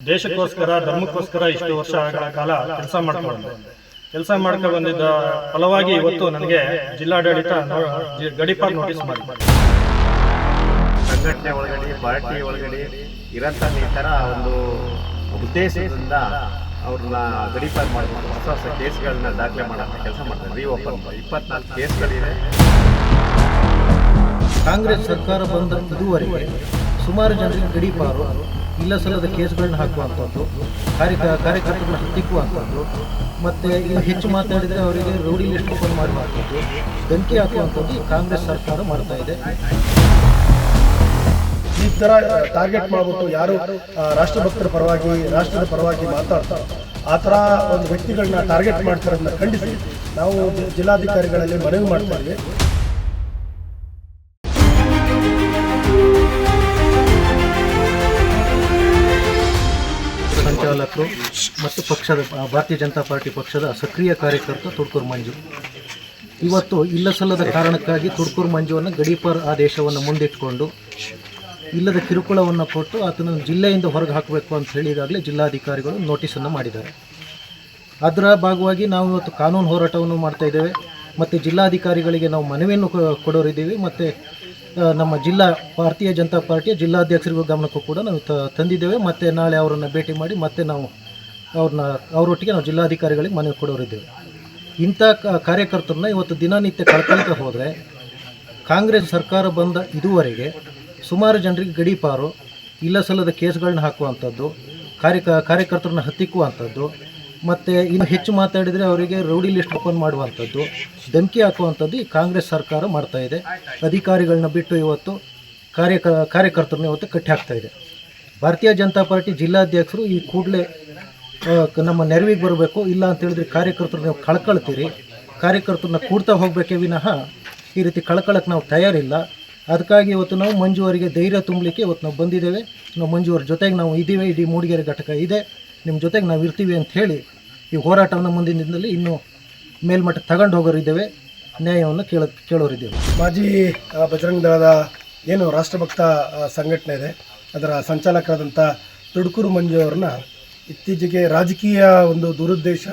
ದೇಶಕ್ಕೋಸ್ಕರ ಧರ್ಮಕ್ಕೋಸ್ಕರ ಇಷ್ಟು ವರ್ಷಗಳ ಕಾಲ ಕೆಲಸ ಮಾಡ್ಕೊಂಡು ಕೆಲಸ ಮಾಡ್ಕೊಂಡು ಬಂದಿದ್ದ ಫಲವಾಗಿ ಇವತ್ತು ನನಗೆ ಜಿಲ್ಲಾಡಳಿತ ಗಡಿಪಾರ್ ನೋಟಿಸ್ ಮಾಡಿ ಸಂಘಟನೆ ಒಳಗಡೆ ಪಾರ್ಟಿ ಒಳಗಡೆ ಇರಂತ ಈ ಥರ ಒಂದು ಉದ್ದೇಶದಿಂದ ಅವ್ರನ್ನ ಗಡಿಪಾರ್ ಮಾಡಿ ಹೊಸ ಹೊಸ ಕೇಸ್ಗಳನ್ನ ದಾಖಲೆ ಮಾಡೋಂಥ ಕೆಲಸ ಮಾಡ್ತಾರೆ. ರೀಓಪನ್ ಇಪ್ಪತ್ನಾಲ್ಕು ಕೇಸ್ಗಳಿವೆ. ಕಾಂಗ್ರೆಸ್ ಸರ್ಕಾರ ಬಂದ ಇದುವರೆಗೆ ಸುಮಾರು ಜನರಿಗೆ ಗಡೀಪಾರು ಇಲ್ಲ ಸಲ್ಲದ ಕೇಸ್ಗಳನ್ನ ಹಾಕುವಂಥದ್ದು ಕಾರ್ಯ ಕಾರ್ಯಕರ್ತರನ್ನ ಹತ್ತಿಕ್ಕುವಂಥದ್ದು ಮತ್ತು ಇನ್ನು ಹೆಚ್ಚು ಮಾತಾಡಿದರೆ ಅವರಿಗೆ ರೌಡಿ ಲಿಸ್ಟ್ ಓಪನ್ ಮಾಡುವಂಥದ್ದು ಬೆಂಕಿ ಹಾಕುವಂಥದ್ದು ಈ ಕಾಂಗ್ರೆಸ್ ಸರ್ಕಾರ ಮಾಡ್ತಾ ಇದೆ. ಈ ಥರ ಟಾರ್ಗೆಟ್ ಮಾಡ್ಬಿಟ್ಟು ಯಾರು ರಾಷ್ಟ್ರಭಕ್ತರ ಪರವಾಗಿ, ರಾಷ್ಟ್ರದ ಪರವಾಗಿ ಮಾತಾಡ್ತಾರೋ, ಆ ಥರ ಒಂದು ವ್ಯಕ್ತಿಗಳನ್ನ ಟಾರ್ಗೆಟ್ ಮಾಡ್ತಾರೋದನ್ನ ಖಂಡಿಸಿ ನಾವು ಜಿಲ್ಲಾಧಿಕಾರಿಗಳಲ್ಲಿ ಮನವಿ ಮಾಡ್ತಾ ಇದ್ದೀವಿ ಸಂಚಾಲಕರು ಮತ್ತು ಪಕ್ಷದ ಭಾರತೀಯ ಜನತಾ ಪಾರ್ಟಿ ಪಕ್ಷದ ಸಕ್ರಿಯ ಕಾರ್ಯಕರ್ತ ತುರ್ಕೂರು ಮಂಜು. ಇವತ್ತು ಇಲ್ಲ ಸಲ್ಲದ ಕಾರಣಕ್ಕಾಗಿ ತುರ್ಕೂರು ಮಂಜುವನ್ನು ಗಡೀಪಾರ್ ಆದೇಶವನ್ನು ಮುಂದಿಟ್ಟುಕೊಂಡು ಇಲ್ಲದ ಕಿರುಕುಳವನ್ನು ಕೊಟ್ಟು ಆತನ ಜಿಲ್ಲೆಯಿಂದ ಹೊರಗೆ ಹಾಕಬೇಕು ಅಂತ ಹೇಳಿದಾಗಲೇ ಜಿಲ್ಲಾಧಿಕಾರಿಗಳು ನೋಟಿಸನ್ನು ಮಾಡಿದ್ದಾರೆ. ಅದರ ಭಾಗವಾಗಿ ನಾವು ಇವತ್ತು ಕಾನೂನು ಹೋರಾಟವನ್ನು ಮಾಡ್ತಾ ಇದ್ದೇವೆ. ಮತ್ತು ಜಿಲ್ಲಾಧಿಕಾರಿಗಳಿಗೆ ನಾವು ಮನವಿಯನ್ನು ಕೊಡೋರಿದ್ದೀವಿ. ಮತ್ತು ನಮ್ಮ ಜಿಲ್ಲಾ ಭಾರತೀಯ ಜನತಾ ಪಾರ್ಟಿಯ ಜಿಲ್ಲಾಧ್ಯಕ್ಷರಿಗೂ ಗಮನಕ್ಕೂ ಕೂಡ ನಾವು ತಂದಿದ್ದೇವೆ. ಮತ್ತು ನಾಳೆ ಅವರನ್ನು ಭೇಟಿ ಮಾಡಿ ಮತ್ತೆ ನಾವು ಅವ್ರನ್ನ ಅವರೊಟ್ಟಿಗೆ ನಾವು ಜಿಲ್ಲಾಧಿಕಾರಿಗಳಿಗೆ ಮನವಿ ಕೊಡೋರಿದ್ದೇವೆ. ಇಂಥ ಕಾರ್ಯಕರ್ತರನ್ನ ಇವತ್ತು ದಿನನಿತ್ಯ ಕಳ್ಕೊಳ್ತಾ ಹೋದರೆ ಕಾಂಗ್ರೆಸ್ ಸರ್ಕಾರ ಬಂದ ಇದುವರೆಗೆ ಸುಮಾರು ಜನರಿಗೆ ಗಡೀಪಾರು ಇಲ್ಲ ಸಲ್ಲದ ಕೇಸ್ಗಳನ್ನ ಹಾಕುವಂಥದ್ದು, ಕಾರ್ಯಕ ಕಾರ್ಯಕರ್ತರನ್ನ ಹತ್ತಿಕ್ಕುವಂಥದ್ದು ಮತ್ತು ಇನ್ನು ಹೆಚ್ಚು ಮಾತಾಡಿದರೆ ಅವರಿಗೆ ರೌಡಿ ಲಿಸ್ಟ್ ಓಪನ್ ಮಾಡುವಂಥದ್ದು, ಧಮಕಿ ಹಾಕುವಂಥದ್ದು ಈ ಕಾಂಗ್ರೆಸ್ ಸರ್ಕಾರ ಮಾಡ್ತಾ ಇದೆ. ಅಧಿಕಾರಿಗಳನ್ನ ಬಿಟ್ಟು ಇವತ್ತು ಕಾರ್ಯಕ, ಕಾರ್ಯಕರ್ತರನ್ನ ಇವತ್ತು ಕಟ್ಟಿ ಹಾಕ್ತಾ ಇದೆ. ಭಾರತೀಯ ಜನತಾ ಪಾರ್ಟಿ ಜಿಲ್ಲಾಧ್ಯಕ್ಷರು ಈ ಕೂಡಲೇ ನಮ್ಮ ನೆರವಿಗೆ ಬರಬೇಕು, ಇಲ್ಲ ಅಂತ ಹೇಳಿದ್ರೆ ಕಾರ್ಯಕರ್ತರು ನೀವು ಕಳ್ಕೊಳ್ತೀರಿ, ಕಾರ್ಯಕರ್ತರನ್ನ ಕೂಡ್ತಾ ಹೋಗಬೇಕೇ ವಿನಃ ಈ ರೀತಿ ಕಳ್ಕೊಳ್ಳೋಕೆ ನಾವು ತಯಾರಿಲ್ಲ. ಅದಕ್ಕಾಗಿ ಇವತ್ತು ನಾವು ಮಂಜು ಅವರಿಗೆ ಧೈರ್ಯ ತುಂಬಲಿಕ್ಕೆ ಇವತ್ತು ನಾವು ಬಂದಿದ್ದೇವೆ. ನಾವು ಮಂಜು ಅವ್ರ ಜೊತೆಗೆ ನಾವು ಇದ್ದೀವಿ, ಇಡೀ ಮೂಡಿಗೆರೆ ಘಟಕ ಇದೆ. ನಿಮ್ಮ ಜೊತೆಗೆ ನಾವು ಇರ್ತೀವಿ ಅಂತ ಹೇಳಿ ಈ ಹೋರಾಟವನ್ನು ಮುಂದಿನ ದಿನದಲ್ಲಿ ಇನ್ನೂ ಮೇಲ್ಮಟ್ಟಕ್ಕೆ ತಗೊಂಡು ಹೋಗೋರಿದ್ದೇವೆ ನ್ಯಾಯವನ್ನು ಕೇಳ ಕೇಳೋರಿದ್ದೇವೆ ಮಾಜಿ ಬಜರಂಗ ದಳದ ಏನು ರಾಷ್ಟ್ರಭಕ್ತ ಸಂಘಟನೆ ಇದೆ. ಅದರ ಸಂಚಾಲಕರಾದಂಥ ತುಡುಕೂರು ಮಂಜು ಅವ್ರನ್ನ ಇತ್ತೀಚೆಗೆ ರಾಜಕೀಯ ಒಂದು ದುರುದ್ದೇಶ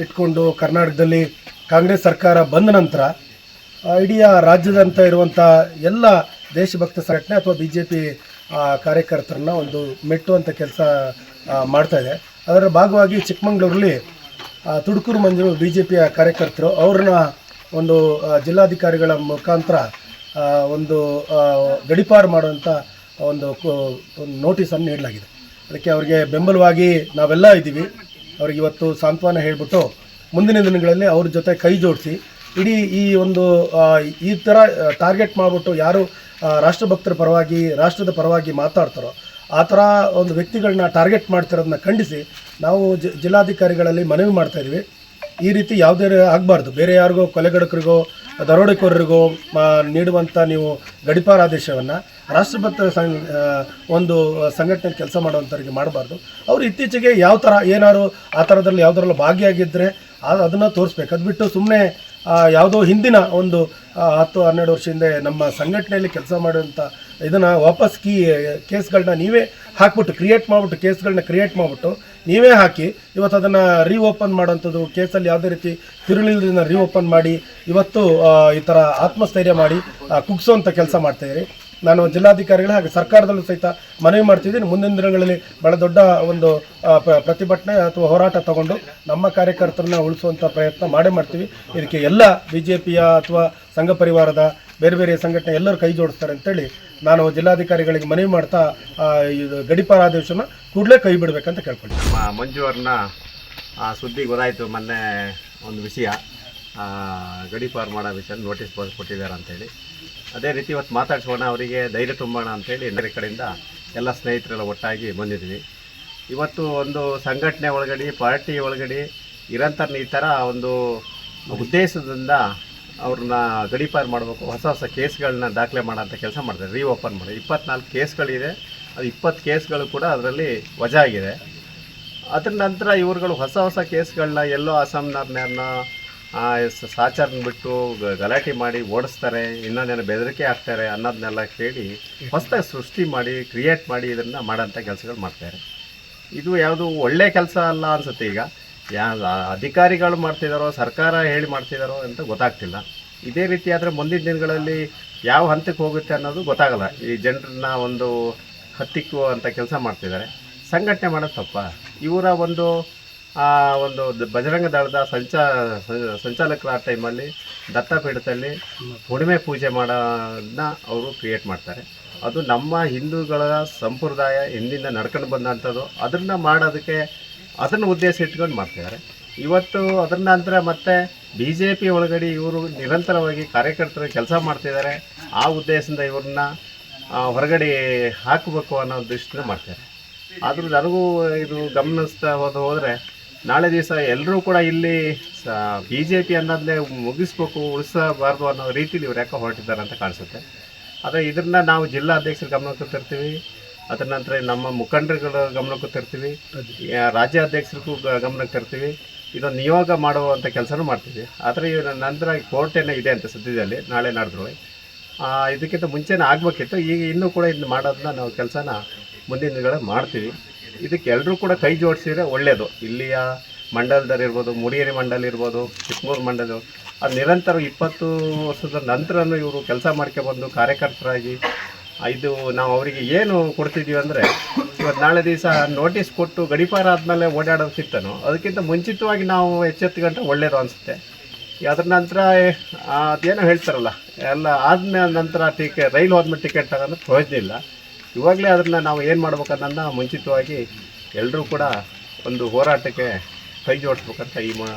ಇಟ್ಕೊಂಡು ಕರ್ನಾಟಕದಲ್ಲಿ ಕಾಂಗ್ರೆಸ್ ಸರ್ಕಾರ ಬಂದ ನಂತರ ಇಡೀ ರಾಜ್ಯದಂತ ಇರುವಂಥ ಎಲ್ಲ ದೇಶಭಕ್ತ ಸಂಘಟನೆ ಅಥವಾ ಬಿ ಜೆ ಪಿ ಕಾರ್ಯಕರ್ತರನ್ನ ಒಂದು ಮೆಟ್ಟುವಂಥ ಕೆಲಸ ಮಾಡ್ತಾ ಇದೆ. ಅದರ ಭಾಗವಾಗಿ ಚಿಕ್ಕಮಂಗ್ಳೂರಲ್ಲಿ ತುಡುಕೂರು ಮಂಜು ಬಿ ಜೆ ಪಿಯ ಕಾರ್ಯಕರ್ತರು ಅವ್ರನ್ನ ಒಂದು ಜಿಲ್ಲಾಧಿಕಾರಿಗಳ ಮುಖಾಂತರ ಒಂದು ಗಡಿಪಾರು ಮಾಡುವಂಥ ಒಂದು ನೋಟಿಸನ್ನು ನೀಡಲಾಗಿದೆ. ಅದಕ್ಕೆ ಅವರಿಗೆ ಬೆಂಬಲವಾಗಿ ನಾವೆಲ್ಲ ಇದ್ದೀವಿ. ಅವ್ರಿಗೆ ಇವತ್ತು ಸಾಂತ್ವನ ಹೇಳಿಬಿಟ್ಟು ಮುಂದಿನ ದಿನಗಳಲ್ಲಿ ಅವ್ರ ಜೊತೆ ಕೈ ಜೋಡಿಸಿ, ಇಡೀ ಈ ಒಂದು ಈ ಥರ ಟಾರ್ಗೆಟ್ ಮಾಡಿಬಿಟ್ಟು ಯಾರು ರಾಷ್ಟ್ರಭಕ್ತರ ಪರವಾಗಿ, ರಾಷ್ಟ್ರದ ಪರವಾಗಿ ಮಾತಾಡ್ತಾರೋ ಆ ಥರ ಒಂದು ವ್ಯಕ್ತಿಗಳನ್ನ ಟಾರ್ಗೆಟ್ ಮಾಡ್ತಿರೋದನ್ನ ಖಂಡಿಸಿ ನಾವು ಜಿಲ್ಲಾಧಿಕಾರಿಗಳಲ್ಲಿ ಮನವಿ ಮಾಡ್ತಾ ಇದ್ದೀವಿ ಈ ರೀತಿ ಯಾವುದೇ ಆಗಬಾರ್ದು. ಬೇರೆ ಯಾರಿಗೋ ಕೊಲೆಗಡಕರಿಗೋ, ದರೋಡೆಕೋರರಿಗೋ ನೀಡುವಂಥ ನೀವು ಗಡಿಪಾರ ಆದೇಶವನ್ನು ರಾಷ್ಟ್ರಭಕ್ತ ಸಂ ಒಂದು ಸಂಘಟನೆ ಕೆಲಸ ಮಾಡುವಂಥವ್ರಿಗೆ ಮಾಡಬಾರ್ದು. ಅವರು ಇತ್ತೀಚೆಗೆ ಯಾವ ಥರ ಏನಾದ್ರು ಆ ಥರದಲ್ಲಿ ಯಾವುದರಲ್ಲೂ ಭಾಗಿಯಾಗಿದ್ದರೆ ಅದನ್ನು ತೋರಿಸ್ಬೇಕು. ಅದು ಬಿಟ್ಟು ಸುಮ್ಮನೆ ಯಾವುದೋ ಹಿಂದಿನ ಒಂದು ಹತ್ತು, ಹನ್ನೆರಡು ವರ್ಷ ಹಿಂದೆ ನಮ್ಮ ಸಂಘಟನೆಯಲ್ಲಿ ಕೆಲಸ ಮಾಡುವಂಥ ಇದನ್ನು ವಾಪಸ್ ಕೀ, ಕೇಸ್ಗಳನ್ನ ನೀವೇ ಹಾಕ್ಬಿಟ್ಟು ಕ್ರಿಯೇಟ್ ಮಾಡಿಬಿಟ್ಟು, ಕೇಸ್ಗಳನ್ನ ಕ್ರಿಯೇಟ್ ಮಾಡಿಬಿಟ್ಟು ನೀವೇ ಹಾಕಿ, ಇವತ್ತು ಅದನ್ನು ರೀಓಪನ್ ಮಾಡೋಂಥದ್ದು ಕೇಸಲ್ಲಿ ಯಾವುದೇ ರೀತಿ ತಿರುಳಿಲ್ದನ್ನ ರೀಓಪನ್ ಮಾಡಿ, ಇವತ್ತು ಈ ಥರ ಆತ್ಮಸ್ಥೈರ್ಯ ಮಾಡಿ ಕುಗ್ಸೋ ಅಂತ ಕೆಲಸ ಮಾಡ್ತಾಯಿರಿ ನಾನು ಜಿಲ್ಲಾಧಿಕಾರಿಗಳ ಹಾಗೆ ಸರ್ಕಾರದಲ್ಲೂ ಸಹಿತ ಮನವಿ ಮಾಡ್ತಿದ್ದೀನಿ. ಮುಂದಿನ ದಿನಗಳಲ್ಲಿ ಬಹಳ ದೊಡ್ಡ ಒಂದು ಪ್ರತಿಭಟನೆ ಅಥವಾ ಹೋರಾಟ ತಗೊಂಡು ನಮ್ಮ ಕಾರ್ಯಕರ್ತರನ್ನ ಉಳಿಸುವಂಥ ಪ್ರಯತ್ನ ಮಾಡೇ ಮಾಡ್ತೀವಿ. ಇದಕ್ಕೆ ಎಲ್ಲ ಬಿ ಜೆ ಪಿಯ ಅಥವಾ ಸಂಘ ಪರಿವಾರದ ಬೇರೆ ಬೇರೆ ಸಂಘಟನೆ ಎಲ್ಲರೂ ಕೈ ಜೋಡಿಸ್ತಾರೆ ಅಂತೇಳಿ ನಾನು ಜಿಲ್ಲಾಧಿಕಾರಿಗಳಿಗೆ ಮನವಿ ಮಾಡ್ತಾ ಇದು ಗಡಿಪಾರ ಆದೇಶನ ಕೂಡಲೇ ಕೈ ಬಿಡಬೇಕಂತ ನಮ್ಮ ಮಂಜು ಅವ್ರನ್ನ ಸುದ್ದಿ ಗೊತ್ತಾಯಿತು ಮೊನ್ನೆ ಒಂದು ವಿಷಯ. ಗಡೀಪಾರು ಮಾಡೋ ವಿಷಯ ನೋಟಿಸ್ ಬರೆದು ಕೊಟ್ಟಿದ್ದಾರೆ ಅಂತೇಳಿ. ಅದೇ ರೀತಿ ಇವತ್ತು ಮಾತಾಡ್ಸೋಣ, ಅವರಿಗೆ ಧೈರ್ಯ ತುಂಬೋಣ ಅಂತೇಳಿ ಬೇರೆ ಕಡೆಯಿಂದ ಎಲ್ಲ ಸ್ನೇಹಿತರೆಲ್ಲ ಒಟ್ಟಾಗಿ ಬಂದಿದ್ದೀವಿ ಇವತ್ತು ಒಂದು ಸಂಘಟನೆ ಒಳಗಡೆ, ಪಾರ್ಟಿ ಒಳಗಡೆ ಇರೋಂಥ ಈ ಥರ ಒಂದು ಉದ್ದೇಶದಿಂದ ಅವ್ರನ್ನ ಗಡೀಪಾರು ಮಾಡಬೇಕು, ಹೊಸ ಹೊಸ ಕೇಸ್ಗಳನ್ನ ದಾಖಲೆ ಮಾಡೋಂಥ ಕೆಲಸ ಮಾಡ್ತಾರೆ ರೀ ಓಪನ್ ಮಾಡಿ. ಇಪ್ಪತ್ನಾಲ್ಕು ಕೇಸ್ಗಳಿದೆ, ಅದು ಇಪ್ಪತ್ತು ಕೇಸ್ಗಳು ಕೂಡ ಅದರಲ್ಲಿ ವಜಾ ಆಗಿದೆ ಅದ್ರ ನಂತರ ಇವರುಗಳು ಹೊಸ ಹೊಸ ಕೇಸ್ಗಳನ್ನ ಎಲ್ಲೋ ಅಸ್ಸಾಂನವ್ರನ್ನ ಸಾಚಾರನ ಬಿಟ್ಟು ಗ- ಗಲಾಟೆ ಮಾಡಿ ಓಡಿಸ್ತಾರೆ, ಇನ್ನೊಂದೇನೋ ಬೆದರಿಕೆ ಹಾಕ್ತಾರೆ ಅನ್ನೋದನ್ನೆಲ್ಲ ಕೇಳಿ ಹೊಸದಾಗಿ ಸೃಷ್ಟಿ ಮಾಡಿ ಕ್ರಿಯೇಟ್ ಮಾಡಿ ಇದನ್ನು ಮಾಡೋಂಥ ಕೆಲಸಗಳು ಮಾಡ್ತಾರೆ ಇದು ಯಾವುದು ಒಳ್ಳೆ ಕೆಲಸ ಅಲ್ಲ ಅನಿಸುತ್ತೆ ಈಗ. ಯಾ ಅಧಿಕಾರಿಗಳು ಮಾಡ್ತಿದ್ದಾರೋ ಸರ್ಕಾರ ಹೇಳಿ ಮಾಡ್ತಿದ್ದಾರೋ ಅಂತ ಗೊತ್ತಾಗ್ತಿಲ್ಲ. ಇದೇ ರೀತಿ ಆದರೆ ಮುಂದಿನ ದಿನಗಳಲ್ಲಿ ಯಾವ ಹಂತಕ್ಕೆ ಹೋಗುತ್ತೆ ಅನ್ನೋದು ಗೊತ್ತಾಗಲ್ಲ. ಈ ಜನರನ್ನ ಒಂದು ಹತ್ತಿಕ್ಕುವಂಥ ಕೆಲಸ ಮಾಡ್ತಿದ್ದಾರೆ ಸಂಘಟನೆ ಮಾಡೋದು ತಪ್ಪ? ಇವರ ಒಂದು ಆ, ಒಂದು ಬಜರಂಗ ದಳದ ಸಂಚಾ ಸಂಚಾಲಕರ ಟೈಮಲ್ಲಿ ದತ್ತಪೀಠದಲ್ಲಿ ಹುಣ್ಣಿಮೆ ಪೂಜೆ ಮಾಡೋದನ್ನ ಅವರು ಕ್ರಿಯೇಟ್ ಮಾಡ್ತಾರೆ. ಅದು ನಮ್ಮ ಹಿಂದೂಗಳ ಸಂಪ್ರದಾಯ ಹಿಂದಿಂದ ನಡ್ಕೊಂಡು ಬಂದಂಥದ್ದು. ಅದನ್ನು ಮಾಡೋದಕ್ಕೆ ಅದನ್ನು ಉದ್ದೇಶ ಇಟ್ಕೊಂಡು ಮಾಡ್ತಿದ್ದಾರೆ. ಇವತ್ತು ಅದರ ನಂತರ ಮತ್ತೆ ಬಿ ಜೆ ಪಿ ಒಳಗಡೆ ಇವರು ನಿರಂತರವಾಗಿ ಕಾರ್ಯಕರ್ತರು ಕೆಲಸ ಮಾಡ್ತಿದ್ದಾರೆ. ಆ ಉದ್ದೇಶದಿಂದ ಇವ್ರನ್ನ ಹೊರಗಡೆ ಹಾಕಬೇಕು ಅನ್ನೋ ದೃಷ್ಟಿಯಿಂದ ಮಾಡ್ತಾರೆ ಆದರೂ ನನಗೂ ಇದು ಗಮನಿಸ್ತಾ ಹೋದ ಹೋದರೆ ನಾಳೆ ದಿವಸ ಎಲ್ಲರೂ ಕೂಡ ಇಲ್ಲಿ ಬಿ ಜೆ ಪಿ ಅನ್ನೋದನ್ನೇ ಮುಗಿಸ್ಬೇಕು, ಉಳಿಸಬಾರ್ದು ಅನ್ನೋ ರೀತಿಲಿ ಇವ್ರು ಯಾಕೋ ಹೊರಟಿದ್ದಾರೆ ಅಂತ ಕಾಣಿಸುತ್ತೆ. ಆದರೆ ಇದನ್ನ ನಾವು ಜಿಲ್ಲಾಧ್ಯಕ್ಷರ ಗಮನಕ್ಕೆ ತರ್ತೀವಿ, ಅದರ ನಂತರ ನಮ್ಮ ಮುಖಂಡರುಗಳ ಗಮನಕ್ಕೂ ತರ್ತೀವಿ ರಾಜ್ಯ ಅಧ್ಯಕ್ಷರಿಗೂ ಗಮನಕ್ಕೆ ತರ್ತೀವಿ. ಇದೊಂದು ನಿಯೋಗ ಮಾಡುವಂಥ ಕೆಲಸನೂ ಮಾಡ್ತೀವಿ. ಆದರೆ ಇವರ ನಂತರ ಕೋರ್ಟ್ ಏನೋ ಇದೆ ಅಂತ ಸದ್ಯದಲ್ಲಿ, ನಾಳೆ ನಾಡಿದ್ರು ಇದಕ್ಕಿಂತ ಮುಂಚೆನೇ ಆಗಬೇಕಿತ್ತು. ಈಗ ಇನ್ನೂ ಕೂಡ ಇದನ್ನ ಮಾಡೋದನ್ನ ನಾವು ಕೆಲಸನ ಮುಂದಿನ ದಿನಗಳಲ್ಲಿ ಮಾಡ್ತೀವಿ. ಇದಕ್ಕೆ ಎಲ್ಲರೂ ಕೂಡ ಕೈ ಜೋಡಿಸಿದ್ರೆ ಒಳ್ಳೆಯದು ಇಲ್ಲಿಯ ಮಂಡಲದಲ್ಲಿರ್ಬೋದು, ಮುಡಿಯೇರಿ ಮಂಡಲ ಇರ್ಬೋದು ಚಿಕ್ಕಮೂರು ಮಂಡಲ, ಅದು ನಿರಂತರ ಇಪ್ಪತ್ತು ವರ್ಷದ ನಂತರನೂ ಇವರು ಕೆಲಸ ಮಾಡ್ಕೊಬಂದು ಕಾರ್ಯಕರ್ತರಾಗಿ ಇದು ನಾವು ಅವರಿಗೆ ಏನು ಕೊಡ್ತಿದ್ದೀವಿ ಅಂದರೆ ಇವತ್ತು ನಾಳೆ ದಿವಸ ನೋಟಿಸ್ ಕೊಟ್ಟು ಗಡಿಪಾರ ಆದಮೇಲೆ ಓಡಾಡೋದು ಸಿಗ್ತಾನೋ, ಅದಕ್ಕಿಂತ ಮುಂಚಿತವಾಗಿ ನಾವು ಎಚ್ಚೆತ್ತುಕೊಂಡ್ರೆ ಒಳ್ಳೆಯದು ಅನಿಸುತ್ತೆ. ಅದ್ರ ನಂತರ ಅದೇನೋ ಹೇಳ್ತಾರಲ್ಲ, ಎಲ್ಲ ಆದ್ಮೇಲೆ ನಂತರ ಟಿಕೆ ರೈಲು ಹೋದ್ಮೇಲೆ ಟಿಕೆಟ್ ತಗೊಂಡು ಪ್ರಯೋಜನ ಇಲ್ಲ. ಇವಾಗಲೇ ಅದನ್ನು ನಾವು ಏನು ಮಾಡ್ಬೇಕು ಅನ್ನೋದನ್ನ ಮುಂಚಿತವಾಗಿ ಎಲ್ಲರೂ ಕೂಡ ಒಂದು ಹೋರಾಟಕ್ಕೆ ಕೈ ಜೋಡಿಸ್ಬೇಕಂತ ಈ ಮಾ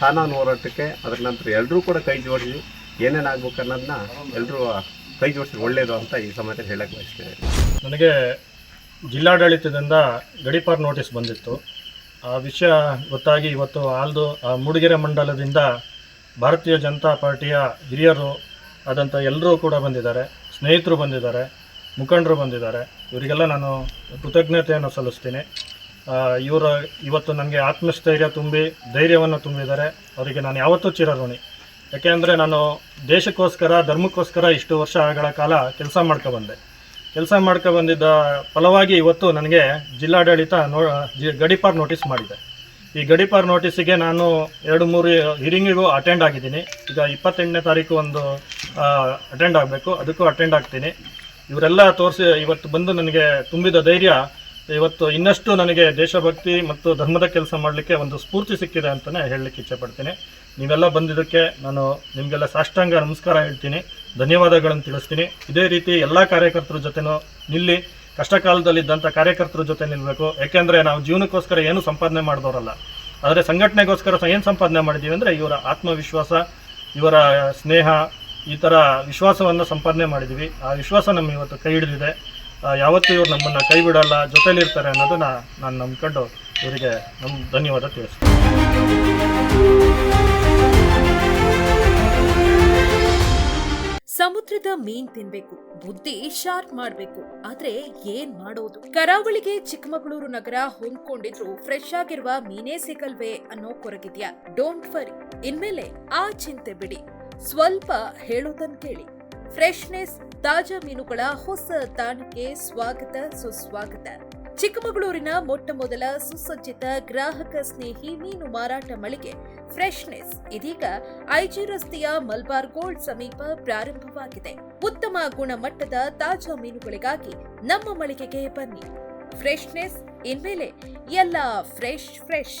ಕಾನೂನು ಹೋರಾಟಕ್ಕೆ. ಅದ್ರ ನಂತರ ಎಲ್ಲರೂ ಕೂಡ ಕೈ ಜೋಡಿಸಿ ಏನೇನು ಆಗ್ಬೇಕು ಅನ್ನೋದನ್ನ ಎಲ್ಲರೂ ಕೈ ಜೋಡಿಸಿ ಒಳ್ಳೆಯದು ಅಂತ ಈ ಸಮಯದಲ್ಲಿ ಹೇಳಕ್ಕೆ ಬಯಸ್ತೇನೆ. ನನಗೆ ಜಿಲ್ಲಾಡಳಿತದಿಂದ ಗಡಿಪಾರ್ ನೋಟಿಸ್ ಬಂದಿತ್ತು. ಆ ವಿಷಯ ಗೊತ್ತಾಗಿ ಇವತ್ತು ಆಲ್ದು ಆ ಮೂಡಿಗೆರೆ ಮಂಡಲದಿಂದ ಭಾರತೀಯ ಜನತಾ ಪಾರ್ಟಿಯ ಹಿರಿಯರು ಆದಂಥ ಎಲ್ಲರೂ ಕೂಡ ಬಂದಿದ್ದಾರೆ ಸ್ನೇಹಿತರು ಬಂದಿದ್ದಾರೆ. ಮುಖಂಡರು ಬಂದಿದ್ದಾರೆ. ಇವರಿಗೆಲ್ಲ ನಾನು ಕೃತಜ್ಞತೆಯನ್ನು ಸಲ್ಲಿಸ್ತೀನಿ. ಇವರು ಇವತ್ತು ನನಗೆ ಆತ್ಮಸ್ಥೈರ್ಯ ತುಂಬಿ ಧೈರ್ಯವನ್ನು ತುಂಬಿದ್ದಾರೆ. ಅವರಿಗೆ ನಾನು ಯಾವತ್ತೂ ಚಿರಋಣಿ. ಯಾಕೆಂದರೆ ನಾನು ದೇಶಕ್ಕೋಸ್ಕರ, ಧರ್ಮಕ್ಕೋಸ್ಕರ ಇಷ್ಟು ವರ್ಷಗಳ ಕಾಲ ಕೆಲಸ ಮಾಡ್ಕೊಬಂದೆ ಕೆಲಸ ಬಂದಿದ್ದ ಫಲವಾಗಿ ಇವತ್ತು ನನಗೆ ಜಿಲ್ಲಾಡಳಿತ ನೋ ಗಡಿಪಾರ್ ನೋಟಿಸ್ ಮಾಡಿದೆ. ಈ ಗಡಿಪಾರ್ ನೋಟಿಸಿಗೆ ನಾನು ಎರಡು ಮೂರು ಹಿರಿಂಗಿಗೂ ಅಟೆಂಡ್ ಆಗಿದ್ದೀನಿ. ಈಗ ಇಪ್ಪತ್ತೆಂಟನೇ ತಾರೀಕು ಒಂದು ಅಟೆಂಡ್ ಆಗಬೇಕು. ಅದಕ್ಕೂ ಅಟೆಂಡ್ ಆಗ್ತೀನಿ. ಇವರೆಲ್ಲ ತೋರಿಸಿ, ಇವತ್ತು ಬಂದು ನನಗೆ ತುಂಬಿದ ಧೈರ್ಯ, ಇವತ್ತು ಇನ್ನಷ್ಟು ನನಗೆ ದೇಶಭಕ್ತಿ ಮತ್ತು ಧರ್ಮದ ಕೆಲಸ ಮಾಡಲಿಕ್ಕೆ ಒಂದು ಸ್ಫೂರ್ತಿ ಸಿಕ್ಕಿದೆ ಅಂತಲೇ ಹೇಳಲಿಕ್ಕೆ ಇಚ್ಛೆಪಡ್ತೀನಿ ನೀವೆಲ್ಲ ಬಂದಿದ್ದಕ್ಕೆ ನಾನು ನಿಮಗೆಲ್ಲ ಸಾಷ್ಟಾಂಗ ನಮಸ್ಕಾರ ಹೇಳ್ತೀನಿ. ಧನ್ಯವಾದಗಳನ್ನು ತಿಳಿಸ್ತೀನಿ. ಇದೇ ರೀತಿ ಎಲ್ಲ ಕಾರ್ಯಕರ್ತರ ಜೊತೆನೂ ನಿಲ್ಲಿ ಕಷ್ಟ ಕಾಲದಲ್ಲಿದ್ದಂಥ ಕಾರ್ಯಕರ್ತರ ಜೊತೆ ನಿಲ್ಲಬೇಕು ಯಾಕೆಂದರೆ ನಾವು ಜೀವನಕ್ಕೋಸ್ಕರ ಏನು ಸಂಪಾದನೆ ಮಾಡಿದವರಲ್ಲ. ಆದರೆ ಸಂಘಟನೆಗೋಸ್ಕರ ಏನು ಸಂಪಾದನೆ ಮಾಡಿದ್ದೀವಿ ಅಂದರೆ ಇವರ ಆತ್ಮವಿಶ್ವಾಸ, ಇವರ ಸ್ನೇಹ ಈ ಥರ ವಿಶ್ವಾಸವನ್ನು ಸಂಪಾದನೆ ಮಾಡಿದ್ದೀವಿ ಆ ವಿಶ್ವಾಸ ನಮ್ಮ ಇವತ್ತು ಕೈ ಹಿಡಿದಿದೆ. ಯಾವತ್ತೂ ಇವ್ರು ನಮ್ಮನ್ನು ಕೈ ಬಿಡಲ್ಲ, ಜೊತೆಲಿರ್ತಾರೆ ಅನ್ನೋದನ್ನು ನಾನು ನಂಬ್ಕೊಂಡು ಇವರಿಗೆ ನಮ್ಮ ಧನ್ಯವಾದ ತಿಳಿಸ್ತೀನಿ. ಸಮುದ್ರದ ಮೀನ್ ತಿನ್ಬೇಕು, ಬುದ್ಧಿ ಶಾರ್ಪ್ ಮಾಡ್ಬೇಕು, ಆದ್ರೆ ಏನ್ ಮಾಡೋದು? ಕರಾವಳಿಗೆ ಚಿಕ್ಕಮಗಳೂರು ನಗರ ಹೊಂದ್ಕೊಂಡಿದ್ರು ಫ್ರೆಶ್ ಆಗಿರುವ ಮೀನೇ ಸಿಗಲ್ವೇ ಅನ್ನೋ ಕೊರಗಿದ್ಯಾ? ಡೋಂಟ್ ವರಿ ಇನ್ಮೇಲೆ ಆ ಚಿಂತೆ ಬಿಡಿ. ಸ್ವಲ್ಪ ಹೇಳೋದನ್ನು ಕೇಳಿ. ಫ್ರೆಶ್ನೆಸ್ ತಾಜಾ ಮೀನುಗಳ ಹೊಸ ತಾಣಕ್ಕೆ ಸ್ವಾಗತ, ಸುಸ್ವಾಗತ. ಚಿಕ್ಕಮಗಳೂರಿನ ಮೊಟ್ಟ ಮೊದಲ ಸುಸಜ್ಜಿತ ಗ್ರಾಹಕ ಸ್ನೇಹಿ ಮೀನು ಮಾರಾಟ ಮಳಿಗೆ ಫ್ರೆಶ್ನೆಸ್ ಇದೀಗ ಐಜಿ ರಸ್ತೆಯ ಮಲ್ಬಾರ್ ಗೋಲ್ಡ್ ಸಮೀಪ ಪ್ರಾರಂಭವಾಗಿದೆ. ಉತ್ತಮ ಗುಣಮಟ್ಟದ ತಾಜಾ ಮೀನುಗಳಿಗಾಗಿ ನಮ್ಮ ಮಳಿಗೆಗೆ ಬನ್ನಿ. ಫ್ರೆಶ್ನೆಸ್ ಇನ್ಮೇಲೆ ಎಲ್ಲ ಫ್ರೆಶ್ ಫ್ರೆಶ್.